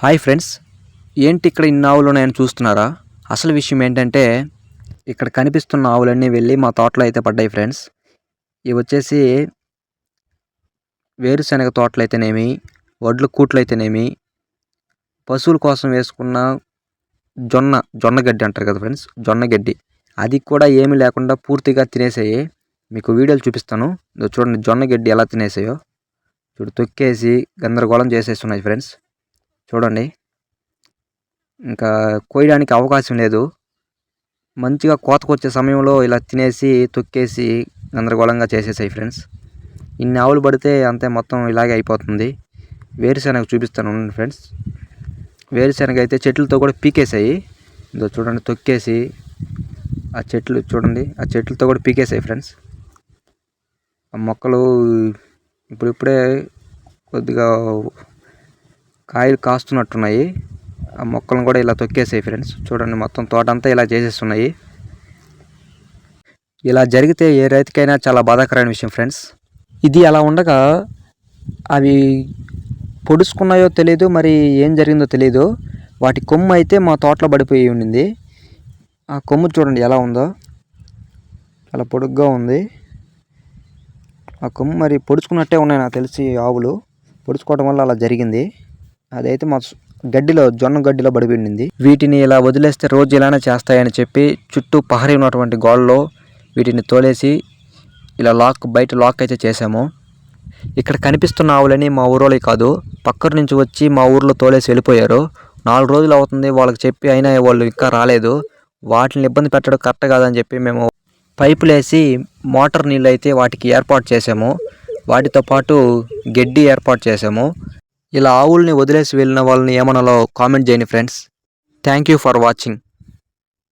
Hi friends ఏంటి ఇక్కడ ఇన్ని ఆవులు ఉన్నాయని చూస్తున్నారా? అసలు విషయం ఏంటంటే ఇక్కడ కనిపిస్తున్న ఆవులన్నీ వెళ్ళి మా తోటలో అయితే పడ్డాయి ఫ్రెండ్స్. ఇవి వచ్చేసి వేరుశనగ తోటలు అయితేనేమి వడ్లు కూట్లు అయితేనేమి పశువుల కోసం వేసుకున్న జొన్న జొన్న గడ్డి అంటారు కదా ఫ్రెండ్స్ జొన్న గడ్డి. అది కూడా ఏమీ లేకుండా పూర్తిగా తినేసాయి. మీకు వీడియోలు చూపిస్తాను. ఇదో చూడండి జొన్న గడ్డి ఎలా తినేసాయో. చూడు తొక్కేసి గందరగోళం చేసేస్తున్నాయి ఫ్రెండ్స్. చూడండి. ఇంకా కోయడానికి అవకాశం లేదు. మంచిగా కోతకొచ్చే సమయంలో ఇలా తినేసి తొక్కేసి గందరగోళంగా చేసేసాయి ఫ్రెండ్స్. ఇన్ని ఆవులు పడితే అంతే మొత్తం ఇలాగే అయిపోతుంది. వేరుశనగ చూపిస్తాను ఉండండి ఫ్రెండ్స్. వేరుశనగ అయితే చెట్లతో కూడా పీకేసాయి. ఇదో చూడండి తొక్కేసి ఆ చెట్లు చూడండి ఆ చెట్లతో కూడా పీకేసాయి ఫ్రెండ్స్. ఆ మొక్కలు ఇప్పుడిప్పుడే కొద్దిగా కాయలు కాస్తున్నట్టున్నాయి. ఆ మొక్కలను కూడా ఇలా తొక్కేసాయి ఫ్రెండ్స్. చూడండి మొత్తం తోట అంతా ఇలా చేసేస్తున్నాయి. ఇలా జరిగితే ఏ రైతుకైనా చాలా బాధాకరమైన విషయం ఫ్రెండ్స్. ఇది అలా ఉండగా అవి పొడుచుకున్నాయో తెలియదు మరి ఏం జరిగిందో తెలియదు వాటి కొమ్ము అయితే మా తోటలో పడిపోయి ఉండింది. ఆ కొమ్ము చూడండి ఎలా ఉందో. చాలా పొడుగ్గా ఉంది. ఆ కొమ్ము మరి పొడుచుకున్నట్టే ఉన్నాయి నాకు తెలిసి ఆవులు. పొడుచుకోవడం వల్ల అలా జరిగింది. అదైతే మా గడ్డిలో జొన్న గడ్డిలో పడిపోయింది వీటిని ఇలా వదిలేస్తే రోజు ఇలానే చేస్తాయని చెప్పి చుట్టూ పహరీ ఉన్నటువంటి గోడలో వీటిని తోలేసి ఇలా లాక్ బయట లాక్ అయితే చేసాము ఇక్కడ కనిపిస్తున్న ఆవులని మా ఊరోళ్ళవి కాదు పక్కన నుంచి వచ్చి మా ఊర్లో తోలేసి వెళ్ళిపోయారు. నాలుగు రోజులు అవుతుంది వాళ్ళకి చెప్పి అయినా వాళ్ళు ఇంకా రాలేదు. వాటిని ఇబ్బంది పెట్టడం కరెక్ట్ కాదని చెప్పి మేము పైపులు వేసి మోటార్ నీళ్ళు అయితే వాటికి ఏర్పాటు చేసాము వాటితో పాటు గడ్డి ఏర్పాటు చేసాము ఇలా ఆవుల్ని వదిలేసి వెళ్ళిన వాళ్ళని ఏమనాలో కామెంట్ చేయండి friends. Thank you for watching